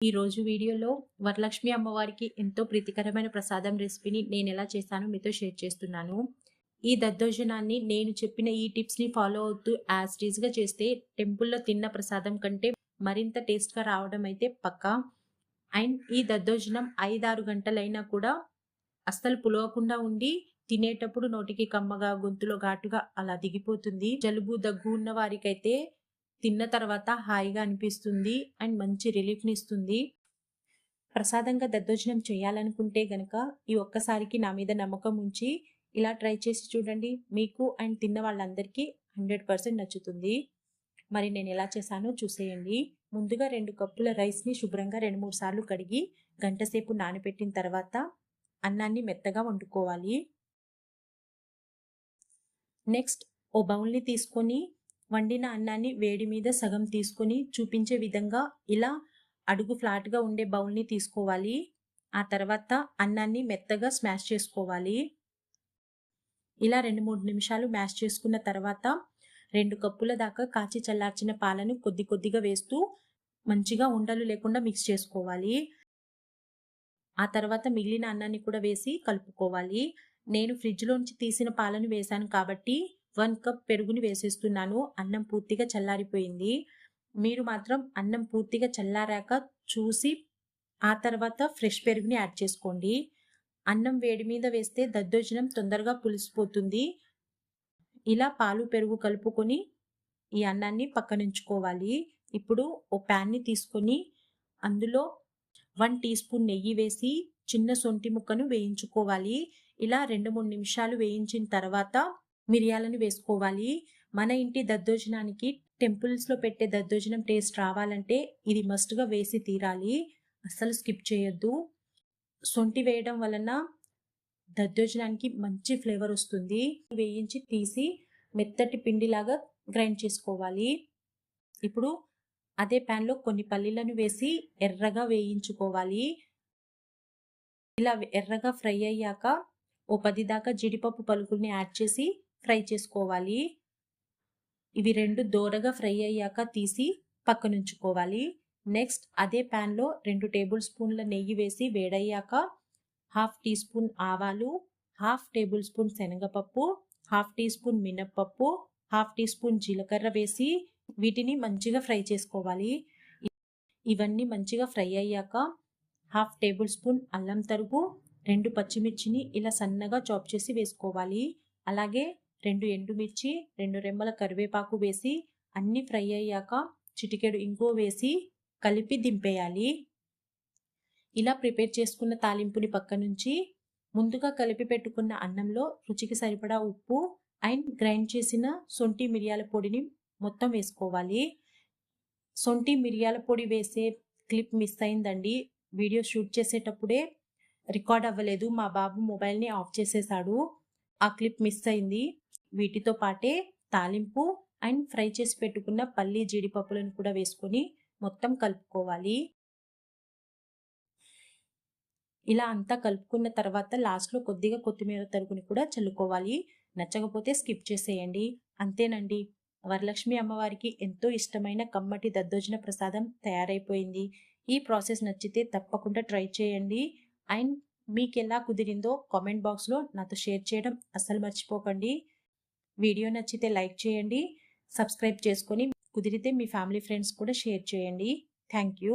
ఈ రోజు వీడియోలో వరలక్ష్మి అమ్మవారికి ఎంతో ప్రీతికరమైన ప్రసాదం రెసిపీని నేను ఎలా చేశానో మీతో షేర్ చేస్తున్నాను. ఈ దద్దోజనాన్ని నేను చెప్పిన ఈ టిప్స్ని ఫాలో అవుతూ యాజ్ టీజ్గా చేస్తే టెంపుల్లో తిన్న ప్రసాదం కంటే మరింత టేస్ట్గా రావడం అయితే పక్కా. అండ్ ఈ దద్దోజనం ఐదారు గంటలైనా కూడా అస్సలు పులవకుండా ఉండి తినేటప్పుడు నోటికి కమ్మగా గొంతులో ఘాటుగా అలా దిగిపోతుంది. జలుబు దగ్గు ఉన్న వారికైతే తిన్న తర్వాత హాయిగా అనిపిస్తుంది అండ్ మంచి రిలీఫ్ని ఇస్తుంది. ప్రసాదంగా దద్దోజనం చేయాలనుకుంటే గనక ఈ ఒక్కసారికి నా మీద నమ్మకం ఉంచి ఇలా ట్రై చేసి చూడండి. మీకు అండ్ తిన్న వాళ్ళందరికీ హండ్రెడ్ పర్సెంట్ నచ్చుతుంది. మరి నేను ఎలా చేశానో చూసేయండి. ముందుగా రెండు కప్పుల రైస్ని శుభ్రంగా రెండు మూడు సార్లు కడిగి గంటసేపు నానబెట్టిన తర్వాత అన్నాన్ని మెత్తగా వండుకోవాలి. నెక్స్ట్ ఓ బౌల్ని తీసుకొని వండిన అన్నాన్ని వేడి మీద సగం తీసుకొని చూపించే విధంగా ఇలా అడుగు ఫ్లాట్గా ఉండే బౌల్ని తీసుకోవాలి. ఆ తర్వాత అన్నాన్ని మెత్తగా స్మాష్ చేసుకోవాలి. ఇలా రెండు మూడు నిమిషాలు మ్యాష్ చేసుకున్న తర్వాత రెండు కప్పుల దాకా కాచి చల్లార్చిన పాలను కొద్ది కొద్దిగా వేస్తూ మంచిగా ఉండలు లేకుండా మిక్స్ చేసుకోవాలి. ఆ తర్వాత మిగిలిన అన్నాన్ని కూడా వేసి కలుపుకోవాలి. నేను ఫ్రిడ్జ్లోంచి తీసిన పాలను వేశాను కాబట్టి వన్ కప్ పెరుగుని వేసేస్తున్నాను. అన్నం పూర్తిగా చల్లారిపోయింది. మీరు మాత్రం అన్నం పూర్తిగా చల్లారాక చూసి ఆ తర్వాత ఫ్రెష్ పెరుగుని యాడ్ చేసుకోండి. అన్నం వేడి మీద వేస్తే దద్దోజనం తొందరగా పులిసిపోతుంది. ఇలా పాలు పెరుగు కలుపుకొని ఈ అన్నాన్ని పక్కనుంచుకోవాలి ఇప్పుడు ఓ ప్యాన్ని తీసుకొని అందులో వన్ టీ స్పూన్ నెయ్యి వేసి చిన్న సొంటి ముక్కను వేయించుకోవాలి. ఇలా రెండు మూడు నిమిషాలు వేయించిన తర్వాత మిరియాలను వేసుకోవాలి. మన ఇంటి దద్దోజనానికి టెంపుల్స్లో పెట్టే దద్దోజనం టేస్ట్ రావాలంటే ఇది మస్ట్గా వేసి తీరాలి. అస్సలు స్కిప్ చేయొద్దు. సొంటి వేయడం వలన దద్దోజనానికి మంచి ఫ్లేవర్ వస్తుంది. వేయించి తీసి మెత్తటి పిండిలాగా గ్రైండ్ చేసుకోవాలి. ఇప్పుడు అదే ప్యాన్లో కొన్ని పల్లీలను వేసి ఎర్రగా వేయించుకోవాలి. ఇలా ఎర్రగా ఫ్రై అయ్యాక ఓ పది దాకా జీడిపప్పు పలుకుల్ని యాడ్ చేసి ఫ్రై చేసుకోవాలి. ఇవి రెండు దోరగా ఫ్రై అయ్యాక తీసి పక్కనుంచుకోవాలి. నెక్స్ట్ అదే ప్యాన్లో రెండు టేబుల్ స్పూన్ల నెయ్యి వేసి వేడయ్యాక హాఫ్ టీ స్పూన్ ఆవాలు హాఫ్ టేబుల్ స్పూన్ శనగపప్పు హాఫ్ టీ స్పూన్ మినప్పప్పు హాఫ్ టీ స్పూన్ జీలకర్ర వేసి వీటిని మంచిగా ఫ్రై చేసుకోవాలి. ఇవన్నీ మంచిగా ఫ్రై అయ్యాక హాఫ్ టేబుల్ స్పూన్ అల్లం తరుగు రెండు పచ్చిమిర్చిని ఇలా సన్నగా చాప్ చేసి వేసుకోవాలి. అలాగే రెండు ఎండుమిర్చి రెండు రెమ్మల కరివేపాకు వేసి అన్నీ ఫ్రై అయ్యాక చిటికెడు ఇంకో వేసి కలిపి దింపేయాలి. ఇలా ప్రిపేర్ చేసుకున్న తాలింపుని పక్క నుంచి ముందుగా కలిపి పెట్టుకున్న అన్నంలో రుచికి సరిపడా ఉప్పు అండ్ గ్రైండ్ చేసిన సొంటి మిరియాల పొడిని మొత్తం వేసుకోవాలి. సొంటి మిరియాల పొడి వేసే క్లిప్ మిస్ అయిందండి. వీడియో షూట్ చేసేటప్పుడే రికార్డ్ అవ్వలేదు. మా బాబు మొబైల్ని ఆఫ్ చేసేసాడు. ఆ క్లిప్ మిస్ అయింది. వీటితో పాటే తాలింపు అండ్ ఫ్రై చేసి పెట్టుకున్న పల్లి జీడిపప్పులను కూడా వేసుకొని మొత్తం కలుపుకోవాలి. ఇలా అంతా కలుపుకున్న తర్వాత లాస్ట్లో కొద్దిగా కొత్తిమీర తరుగుని కూడా చల్లుకోవాలి. నచ్చకపోతే స్కిప్ చేసేయండి. అంతేనండి. వరలక్ష్మి అమ్మవారికి ఎంతో ఇష్టమైన కమ్మటి దద్దోజన ప్రసాదం తయారైపోయింది. ఈ ప్రాసెస్ నచ్చితే తప్పకుండా ట్రై చేయండి. అండ్ మీకు ఎలా కుదిరిందో కామెంట్ బాక్స్లో నాతో షేర్ చేయడం అస్సలు మర్చిపోకండి. వీడియో నచ్చితే లైక్ చేయండి సబ్స్క్రైబ్ చేసుకొని కుదిరితే మీ ఫ్యామిలీ ఫ్రెండ్స్ కూడా షేర్ చేయండి. Thank you.